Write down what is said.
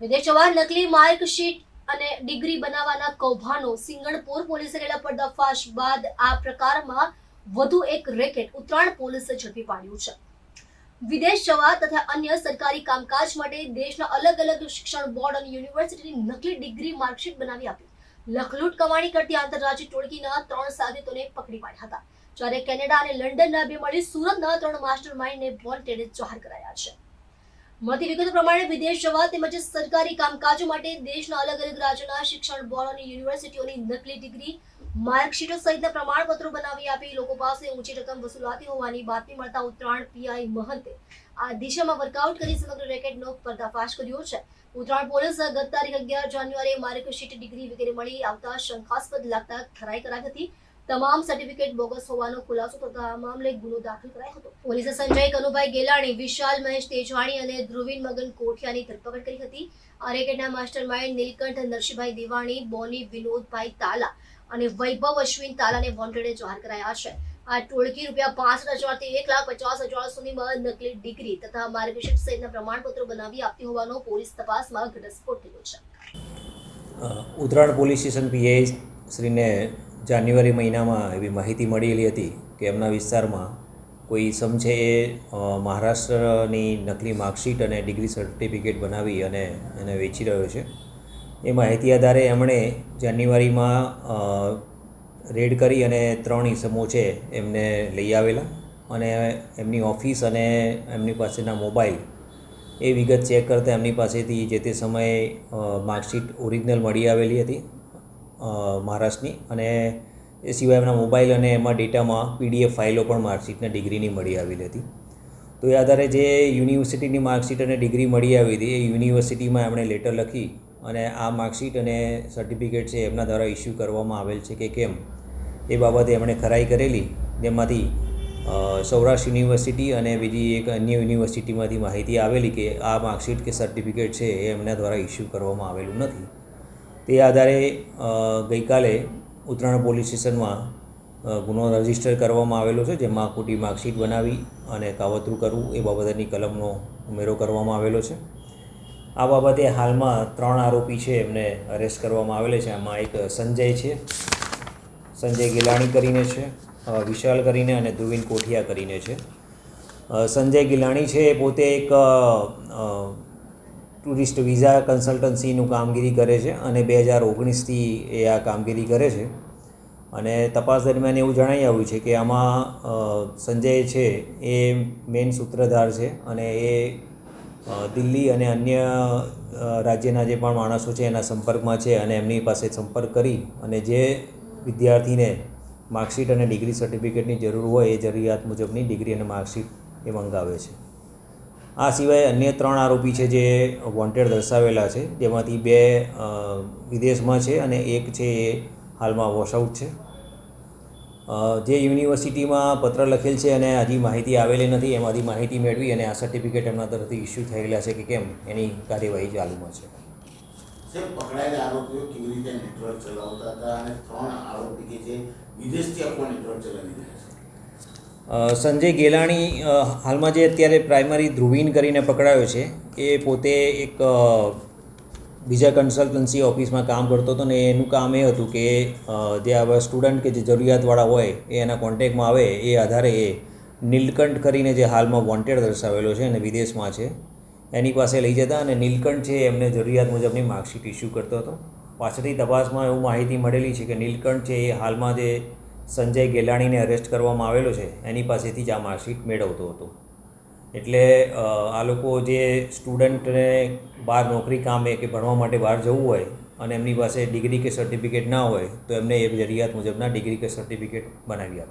વિદેશ જવા નકલી માર્કશીટ અને ડિગ્રી બનાવવાના કૌભાંડો સિંગણપુર પોલીસે કરેલા પર્દાફાશ બાદ આ પ્રકારમાં વધુ એક રેકેટ ઉત્તરાયણ પોલીસે ઝડપી પાડ્યું છે. વિદેશ જવા તથા અન્ય સરકારી કામકાજ માટે દેશના અલગ અલગ શિક્ષણ બોર્ડ અને યુનિવર્સિટીની નકલી ડિગ્રી માર્કશીટ બનાવી આપી. લખલૂટ કમાણી કરતી આંતરરાજ્ય ટોળકીના ત્રણ સાધિતોને પકડી પાડ્યા હતા. જ્યારે કેનેડા અને લંડનના બે મળી સુરતના ત્રણ માસ્ટર માઇન્ડને વોન્ટેડ જાહેર કરાયા છે. મળતી વિગતો પ્રમાણે વિદેશ જવા તેમજ સરકારી કામકાજો માટે દેશના અલગ અલગ રાજ્યોના શિક્ષણ બોર્ડ અને યુનિવર્સિટીઓની નકલી ડિગ્રી, માર્કશીટો સહિતના પ્રમાણપત્રો બનાવી આપી લોકો પાસે ઊંચી રકમ વસૂલાતી હોવાની બાતમી મળતા ઉત્તરાયણ પીઆઈ મહંતે આ દિશામાં વર્કઆઉટ કરી સમગ્ર રેકેટનો પર્દાફાશ કર્યો છે. ઉત્તરાયણ પોલીસ ગત તારીખ અગિયાર જાન્યુઆરીએ માર્કશીટ ડિગ્રી વગેરે મળી આવતા શંકાસ્પદ લાગતા ખરાઈ કરાઈ હતી. તમામ સર્ટિફિકેટ બોગસ હોવાનો ખુલાસો થતા આ મામલે ગુનો દાખલ કરાયો હતો. પોલીસે સંજય કનુભાઈ ગેલાણી, વિશાલ મહેશ તેજવાણી અને ધ્રુવીન મગન કોઠિયાની ધરપકડ કરી હતી. આ માસ્ટર માઇન્ડ નીલકંઠ, નરસિંહભાઈ દેવાણી, બોની, વિનોદભાઈ તાલા અને વૈભવ અશ્વિન તાલાને વોન્ટેડે જાહેર કરાયા છે. આ ટોળકી રૂપિયા પાંચ હજારથી એક લાખ પચાસ હજાર સુધીમાં નકલી ડિગ્રી તથા માર્ગશીટ સહિતના પ્રમાણપત્રો બનાવી આપતી હોવાનો પોલીસ તપાસમાં ઘટસ્ફોટ થયો છે. ઉત્તરાયણ પોલીસ સ્ટેશન પીએ શ્રીને જાન્યુઆરી મહિનામાં એવી માહિતી મળેલી હતી કે એમના વિસ્તારમાં કોઈ ઇસમ છે એ મહારાષ્ટ્રની નકલી માર્કશીટ અને ડિગ્રી સર્ટિફિકેટ બનાવી અને એને વેચી રહ્યો છે. એ માહિતી આધારે એમણે જાન્યુઆરીમાં રેડ કરી અને ત્રણ ઈસમો છે એમને લઈ આવેલા અને એમની ઓફિસ અને એમની પાસેના મોબાઈલ એ વિગત ચેક કરતાં એમની પાસેથી જે તે સમયે માર્કશીટ ઓરિજિનલ મળી આવેલી હતી. મહારાષ્ટ્રની અને એ સિવાય એમના મોબાઈલ અને એમાં ડેટામાં પીડીએફ ફાઇલો પણ માર્કશીટને ડિગ્રીની મળી આવેલી હતી. તો એ આધારે જે યુનિવર્સિટીની માર્કશીટ અને ડિગ્રી મળી આવી હતી, એ યુનિવર્સિટીમાં એમણે લેટર લખી અને આ માર્કશીટ અને સર્ટિફિકેટ છે એમના દ્વારા ઇસ્યુ કરવામાં આવેલ છે કે કેમ, એ બાબતે એમણે ખરાઈ કરેલી. જેમાંથી સૌરાષ્ટ્ર યુનિવર્સિટી અને બીજી એક અન્ય યુનિવર્સિટીમાંથી માહિતી આવેલી કે આ માર્કશીટ કે સર્ટિફિકેટ છે એ એમના દ્વારા ઇસ્યુ કરવામાં આવેલું નથી. તે આધારે ગઈકાલે ઉત્તરાયણ પોલીસ સ્ટેશનમાં ગુનો રજિસ્ટર કરવામાં આવેલો છે, જેમાં ખોટી માર્કશીટ બનાવી અને કાવતરું કરવું એ બાબતની કલમનો ઉમેરો કરવામાં આવેલો છે. આ બાબતે હાલમાં ત્રણ આરોપી છે, એમને અરેસ્ટ કરવામાં આવેલા છે. આમાં એક સંજય છે, સંજય ગિલાણી કરીને છે વિશાલ કરીને અને ધ્રુવીન કોઠિયા કરીને છે. સંજય ગિલાણી છે, એ પોતે એક ટુરિસ્ટ વિઝા કન્સલ્ટન્સીનું કામગીરી કરે છે અને બે હજાર ઓગણીસથી એ આ કામગીરી કરે છે. અને તપાસ દરમિયાન એવું જણાઈ આવ્યું છે કે આમાં સંજય છે એ મેઇન સૂત્રધાર છે અને એ દિલ્હી અને અન્ય રાજ્યના જે પણ માણસો છે એના સંપર્કમાં છે અને એમની પાસે સંપર્ક કરી અને જે વિદ્યાર્થીને માર્કશીટ અને ડિગ્રી સર્ટિફિકેટની જરૂર હોય એ જરૂરિયાત મુજબની ડિગ્રી અને માર્કશીટ એ મંગાવે છે. આ સિવાય અન્ય ત્રણ આરોપી છે જે વોન્ટેડ દર્શાવેલા છે, જેમાંથી બે વિદેશમાં છે અને એક છે એ હાલમાં વોશઆઉટ છે. જે યુનિવર્સિટીમાં પત્ર લખેલ છે અને હજી માહિતી આવેલી નથી, એમાંથી માહિતી મેળવી અને આ સર્ટિફિકેટ એમના તરફથી ઇસ્યુ થયેલા છે કે કેમ, એની કાર્યવાહી ચાલુમાં છે. આરોપીઓ કેવી રીતે નેટવર્ક ચલાવતા હતા અને ત્રણ આરોપી કે જે વિદેશથી આખું નેટવર્ક ચલાવી રહ્યા છે? સંજય ગેલાણી હાલમાં જે અત્યારે પ્રાઇમરી ધ્રુવીન કરીને પકડાયો છે, એ પોતે એક બીજા કન્સલ્ટન્સી ઓફિસમાં કામ કરતો હતો ને એનું કામ એ હતું કે જે આવા સ્ટુડન્ટ કે જે જરૂરિયાતવાળા હોય, એ એના કોન્ટેક્ટમાં આવે, એ આધારે એ નીલકંઠ કરીને જે હાલમાં વોન્ટેડ દર્શાવેલો છે અને વિદેશમાં છે, એની પાસે લઈ જતા અને નીલકંઠ છે એમને જરૂરિયાત મુજબની માર્કશીટ ઇસ્યુ કરતો હતો. પાછળથી તપાસમાં એવું માહિતી મળેલી છે કે નીલકંઠ છે એ હાલમાં જે સંજય ગેલાણીને અરેસ્ટ કરવામાં આવેલો છે, એની પાસેથી જ આ માર્કશીટ મેળવતો હતો. એટલે આ લોકો જે સ્ટુડન્ટને બહાર નોકરી કામે કે ભણવા માટે બહાર જવું હોય અને એમની પાસે ડિગ્રી કે સર્ટિફિકેટ ના હોય, તો એમને એ જરૂરિયાત મુજબના ડિગ્રી કે સર્ટિફિકેટ બનાવી આપતા